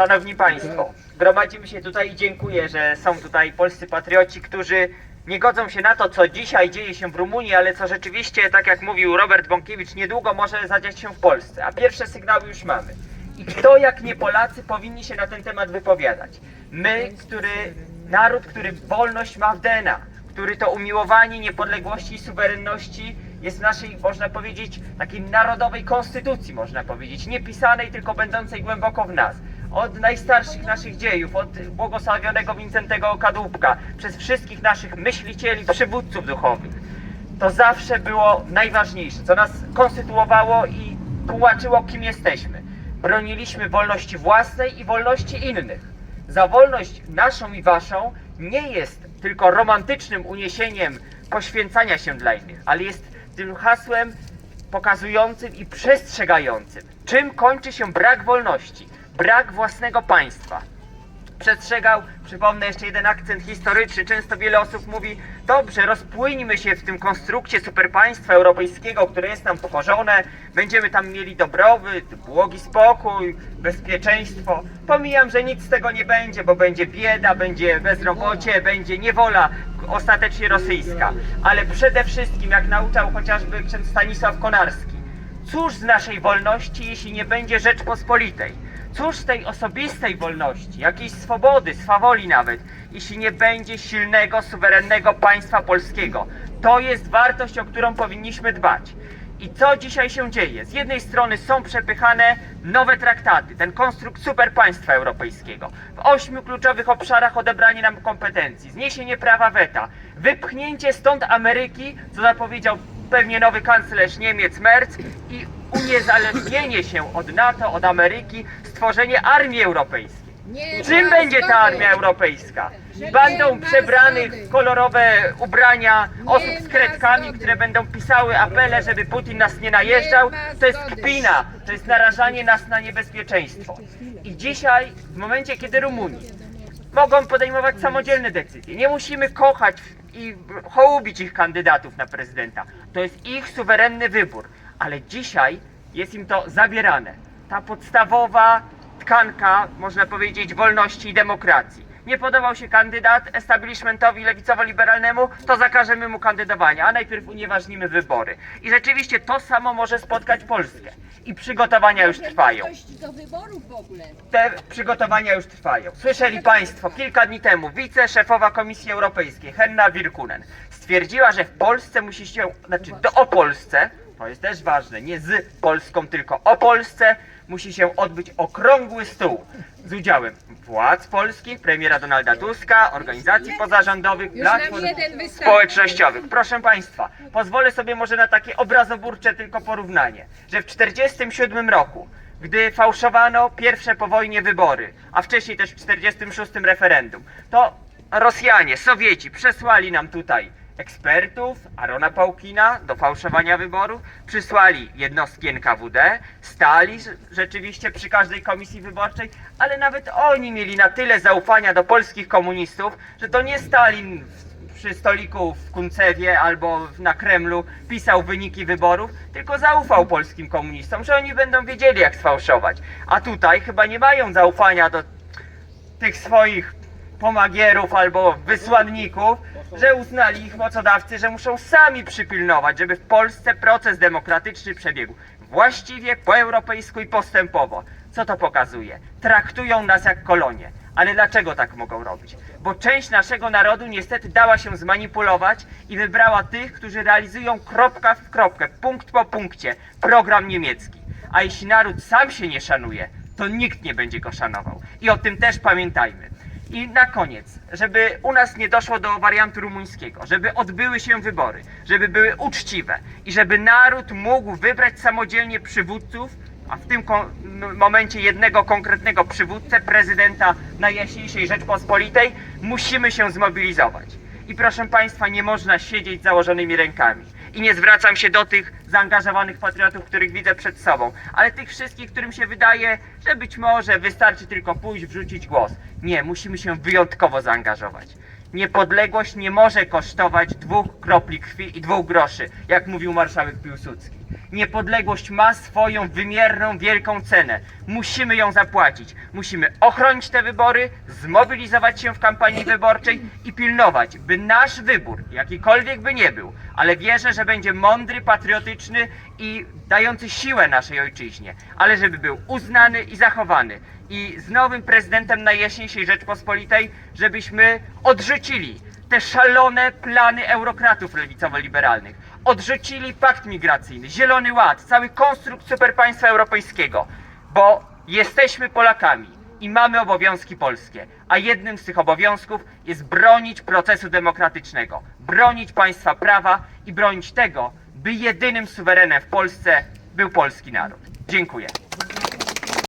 Szanowni Państwo, gromadzimy się tutaj i dziękuję, że są tutaj polscy patrioci, którzy nie godzą się na to, co dzisiaj dzieje się w Rumunii, ale co rzeczywiście, tak jak mówił Robert Bąkiewicz, niedługo może zadziać się w Polsce. A pierwsze sygnały już mamy. I kto jak nie Polacy powinni się na ten temat wypowiadać? My, który, naród, który wolność ma w DNA, który to umiłowanie niepodległości i suwerenności jest w naszej, można powiedzieć, takiej narodowej konstytucji, można powiedzieć, nie pisanej, tylko będącej głęboko w nas. Od najstarszych naszych dziejów, od błogosławionego Wincentego Kadłubka, przez wszystkich naszych myślicieli, przywódców duchowych. To zawsze było najważniejsze, co nas konstytuowało i tłumaczyło, kim jesteśmy. Broniliśmy wolności własnej i wolności innych. Za wolność naszą i waszą nie jest tylko romantycznym uniesieniem poświęcania się dla innych, ale jest tym hasłem pokazującym i przestrzegającym, czym kończy się brak wolności, brak własnego państwa. Przestrzegał, przypomnę jeszcze jeden akcent historyczny, często wiele osób mówi, dobrze, rozpłyńmy się w tym konstrukcie superpaństwa europejskiego, które jest nam pokorzone, będziemy tam mieli dobrobyt, błogi spokój, bezpieczeństwo. Pomijam, że nic z tego nie będzie, bo będzie bieda, będzie bezrobocie, będzie niewola ostatecznie rosyjska. Ale przede wszystkim, jak nauczał chociażby ksiądz Stanisław Konarski, cóż z naszej wolności, jeśli nie będzie Rzeczpospolitej? Cóż z tej osobistej wolności, jakiejś swobody, swawoli nawet, jeśli nie będzie silnego, suwerennego państwa polskiego? To jest wartość, o którą powinniśmy dbać. I co dzisiaj się dzieje? Z jednej strony są przepychane nowe traktaty, ten konstrukt superpaństwa europejskiego. W ośmiu kluczowych obszarach odebranie nam kompetencji, zniesienie prawa weta, wypchnięcie stąd Ameryki, co zapowiedział pewnie nowy kanclerz Niemiec Merz i uniezależnienie się od NATO, od Ameryki, stworzenie armii europejskiej. Nie Czym ma będzie ta zgody. armia europejska? Że nie ma przebranych zgody. w kolorowe ubrania osób z ma kredkami, zgody. które będą pisały apele, żeby Putin nas nie najeżdżał. Nie ma To jest zgody. kpina, to jest narażanie nas na niebezpieczeństwo. I dzisiaj, w momencie kiedy Rumunii mogą podejmować samodzielne decyzje, nie musimy kochać i hołubić ich kandydatów na prezydenta. To jest ich suwerenny wybór, ale dzisiaj jest im to zabierane. Ta podstawowa tkanka, można powiedzieć, wolności i demokracji. Nie podobał się kandydat establishmentowi lewicowo-liberalnemu, to zakażemy mu kandydowania, a najpierw unieważnimy wybory. I rzeczywiście to samo może spotkać Polskę. I przygotowania już trwają. Do wyborów w ogóle. Te przygotowania już trwają. Słyszeli Państwo, kilka dni temu wiceszefowa Komisji Europejskiej, Henna Virkunen, stwierdziła, że w Polsce musi się, znaczy do, o Polsce, to jest też ważne, nie z Polską, tylko o Polsce, musi się odbyć okrągły stół z udziałem władz polskich, premiera Donalda Tuska, organizacji pozarządowych, platform społecznościowych. Proszę Państwa, pozwolę sobie może na takie obrazoburcze tylko porównanie, że w 1947 roku, gdy fałszowano pierwsze po wojnie wybory, a wcześniej też w 1946 referendum, to Rosjanie, Sowieci przesłali nam tutaj ekspertów, Arona Pałkina do fałszowania wyborów, przysłali jednostki NKWD, stali rze- rzeczywiście przy każdej komisji wyborczej, ale nawet oni mieli na tyle zaufania do polskich komunistów, że to nie Stalin przy stoliku w Kuncewie albo na Kremlu pisał wyniki wyborów, tylko zaufał polskim komunistom, że oni będą wiedzieli jak sfałszować. A tutaj chyba nie mają zaufania do tych swoich pomagierów albo wysłanników, że uznali ich mocodawcy, że muszą sami przypilnować, żeby w Polsce proces demokratyczny przebiegł właściwie, po europejsku i postępowo. Co to pokazuje? Traktują nas jak kolonie. Ale dlaczego tak mogą robić? Bo część naszego narodu niestety dała się zmanipulować i wybrała tych, którzy realizują kropka w kropkę, punkt po punkcie program niemiecki. A jeśli naród sam się nie szanuje, to nikt nie będzie go szanował. I o tym też pamiętajmy. I na koniec, żeby u nas nie doszło do wariantu rumuńskiego, żeby odbyły się wybory, żeby były uczciwe i żeby naród mógł wybrać samodzielnie przywódców, a w tym momencie jednego konkretnego przywódcę, prezydenta Najjaśniejszej Rzeczpospolitej, musimy się zmobilizować. I proszę Państwa, nie można siedzieć założonymi rękami. I nie zwracam się do tych zaangażowanych patriotów, których widzę przed sobą, ale tych wszystkich, którym się wydaje, że być może wystarczy tylko pójść, wrzucić głos. Nie, musimy się wyjątkowo zaangażować. Niepodległość nie może kosztować dwóch kropli krwi i dwóch groszy, jak mówił marszałek Piłsudski. Niepodległość ma swoją wymierną, wielką cenę. Musimy ją zapłacić. Musimy ochronić te wybory, zmobilizować się w kampanii wyborczej i pilnować, by nasz wybór, jakikolwiek by nie był, ale wierzę, że będzie mądry, patriotyczny i dający siłę naszej ojczyźnie, ale żeby był uznany i zachowany. I z nowym prezydentem Najjaśniejszej Rzeczpospolitej, żebyśmy odrzucili te szalone plany eurokratów lewicowo-liberalnych. Odrzucili pakt migracyjny, Zielony Ład, cały konstrukt superpaństwa europejskiego, bo jesteśmy Polakami i mamy obowiązki polskie, a jednym z tych obowiązków jest bronić procesu demokratycznego, bronić państwa prawa i bronić tego, by jedynym suwerenem w Polsce był polski naród. Dziękuję.